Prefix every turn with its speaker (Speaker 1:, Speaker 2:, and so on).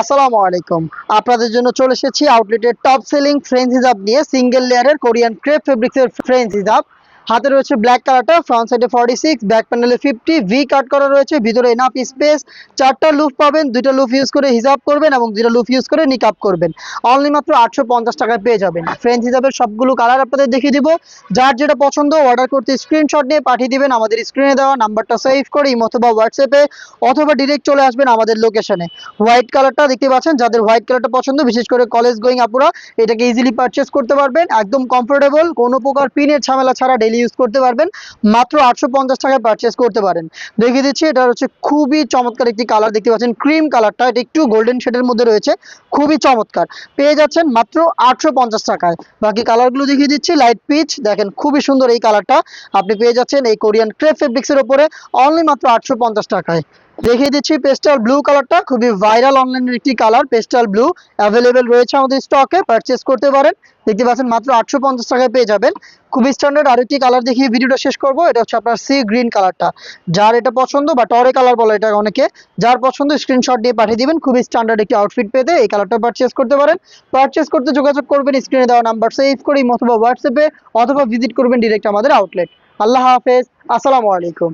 Speaker 1: আসসালামু আলাইকুম। আপনাদের জন্য চলে এসেছি আউটলেটের টপ সেলিং ফ্রেঞ্চ হিজাব নিয়ে সিঙ্গেল লেয়ারের কোরিয়ান ক্রেপ ফেব্রিক্সের ফ্রেঞ্চ হিজাব হাতে রয়েছে ব্ল্যাক কালারটা ফ্রন্ট সাইডে ফর্টি সিক্স ব্যাক প্যানেলে ফিফটি ভি কাট করা রয়েছে, ভিতরে এনাফ স্পেস চারটা লুফ পাবেন, দুইটা লুফ ইউজ করে হিজাব করবেন এবং দুইটা লুফ ইউজ করে নিকাপ করবেন। অনলি মাত্র আটশো পঞ্চাশ টাকায় পেয়ে যাবেন। ফ্রেঞ্চ হিজাবের সবগুলো কালার আপনাদের দেখিয়ে দিব। যার যেটা পছন্দ অর্ডার করতে স্ক্রিনশট নিয়ে পাঠিয়ে দিবেন আমাদের স্ক্রিনে দেওয়া নাম্বারটা সেভ করে অথবা হোয়াটসঅ্যাপে অথবা ডিরেক্ট চলে আসবেন আমাদের লোকেশনে হোয়াইট কালারটা দেখতে পাচ্ছেন, যাদের হোয়াইট কালারটা পছন্দ, বিশেষ করে কলেজ গোয়িং আপুরা, এটাকে ইজিলি পারচেস করতে পারবেন। একদম কমফোর্টেবল কোনো প্রকার পিনের ঝামেলা ছাড়া ইউজ করতে পারবেন। মাত্র আটশো পঞ্চাশ টাকায় পারচেস করতে পারেন। দেখিয়ে দিচ্ছি এটা হচ্ছে খুবই চমৎকার একটি কালার দেখতে পাচ্ছেন। ক্রিম কালারটা এটা একটু গোল্ডেন শেডের মধ্যে রয়েছে। খুবই চমৎকার। পেয়ে যাচ্ছেন মাত্র আটশো পঞ্চাশ টাকায়। বাকি কালারগুলো দেখিয়ে দিচ্ছি লাইট পিচ দেখেন খুবই সুন্দর এই কালারটা আপনি পেয়ে যাচ্ছেন এই কোরিয়ান ক্রেপ ফেব্রিক্সের ওপরে অনলি মাত্র আটশো পঞ্চাশ টাকায়। দেখিয়ে দিচ্ছি পেস্টাল ব্লু কালারটা, খুবই ভাইরাল অনলাইনের একটি কালার, পেস্টাল ব্লু অ্যাভেলেবেল রয়েছে আমাদের স্টকে পারচেস করতে পারেন। দেখতে পাচ্ছেন মাত্র আটশো পঞ্চাশ টাকায় পেয়ে যাবেন। খুবই স্ট্যান্ডার্ড আরেকটি কালার দেখিয়ে ভিডিওটা শেষ করব, এটা হচ্ছে আপনার সি গ্রিন কালারটা। যার এটা পছন্দ, বা টরে কালার বলে এটা অনেকে, যার পছন্দ স্ক্রিনশট দিয়ে পাঠিয়ে দিবেন, খুবই স্ট্যান্ডার্ড একটি আউটফিট পেতে, এই কালারটা পারচেস করতে পারেন। পারচেস করতে যোগাযোগ করবেন স্ক্রিনে দেওয়া নাম্বার সেভ করি, অথবা হোয়াটসঅ্যাপে অথবা ভিজিট করবেন ডিরেক্ট আমাদের আউটলেট আল্লাহ হাফেজ, আসসালামু আলাইকুম।